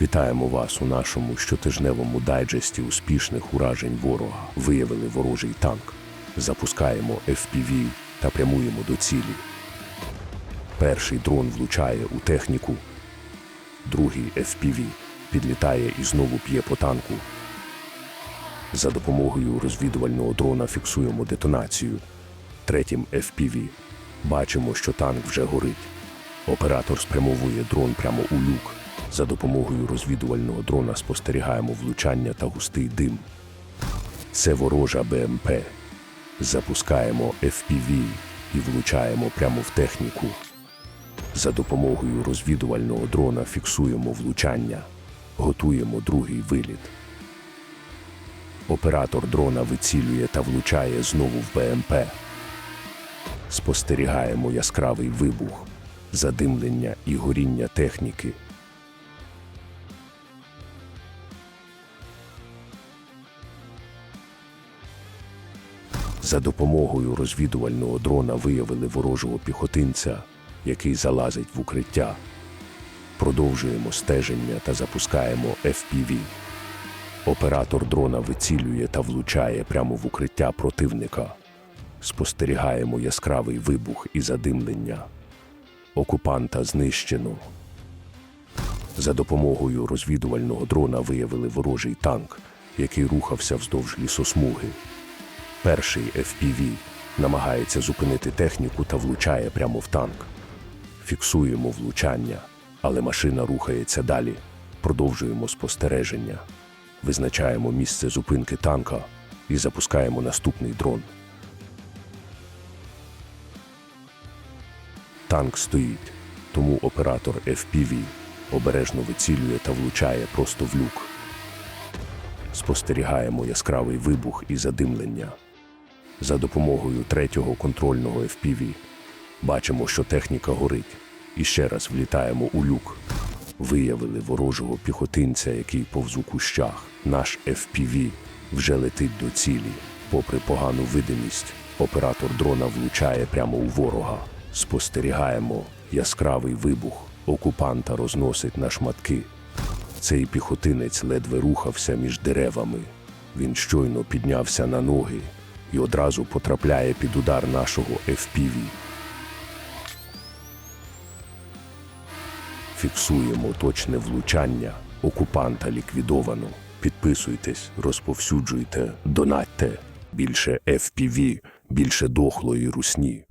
Вітаємо вас у нашому щотижневому дайджесті успішних уражень ворога. Виявили ворожий танк. Запускаємо FPV та прямуємо до цілі. Перший дрон влучає у техніку, другий FPV підлітає і знову п'є по танку. За допомогою розвідувального дрона фіксуємо детонацію. Третім FPV бачимо, що танк вже горить. Оператор спрямовує дрон прямо у люк. За допомогою розвідувального дрона спостерігаємо влучання та густий дим. Це ворожа БМП. Запускаємо FPV і влучаємо прямо в техніку. За допомогою розвідувального дрона фіксуємо влучання, готуємо другий виліт. Оператор дрона вицілює та влучає знову в БМП. Спостерігаємо яскравий вибух, задимлення і горіння техніки. За допомогою розвідувального дрона виявили ворожого піхотинця, який залазить в укриття. Продовжуємо стеження та запускаємо FPV. Оператор дрона вицілює та влучає прямо в укриття противника. Спостерігаємо яскравий вибух і задимлення. Окупанта знищено. За допомогою розвідувального дрона виявили ворожий танк, який рухався вздовж лісосмуги. Перший FPV намагається зупинити техніку та влучає прямо в танк. Фіксуємо влучання, але машина рухається далі. Продовжуємо спостереження. Визначаємо місце зупинки танка і запускаємо наступний дрон. Танк стоїть, тому оператор FPV обережно вицілює та влучає просто в люк. Спостерігаємо яскравий вибух і задимлення. За допомогою третього контрольного FPV бачимо, що техніка горить, і ще раз влітаємо у люк. Виявили ворожого піхотинця, який повз у кущах. Наш FPV вже летить до цілі. Попри погану видимість, оператор дрона влучає прямо у ворога. Спостерігаємо яскравий вибух. Окупанта розносить на шматки. Цей піхотинець ледве рухався між деревами. Він щойно піднявся на ноги і одразу потрапляє під удар нашого FPV. Фіксуємо точне влучання. Окупанта ліквідовано. Підписуйтесь, розповсюджуйте, донатьте. Більше FPV, більше дохлої русні.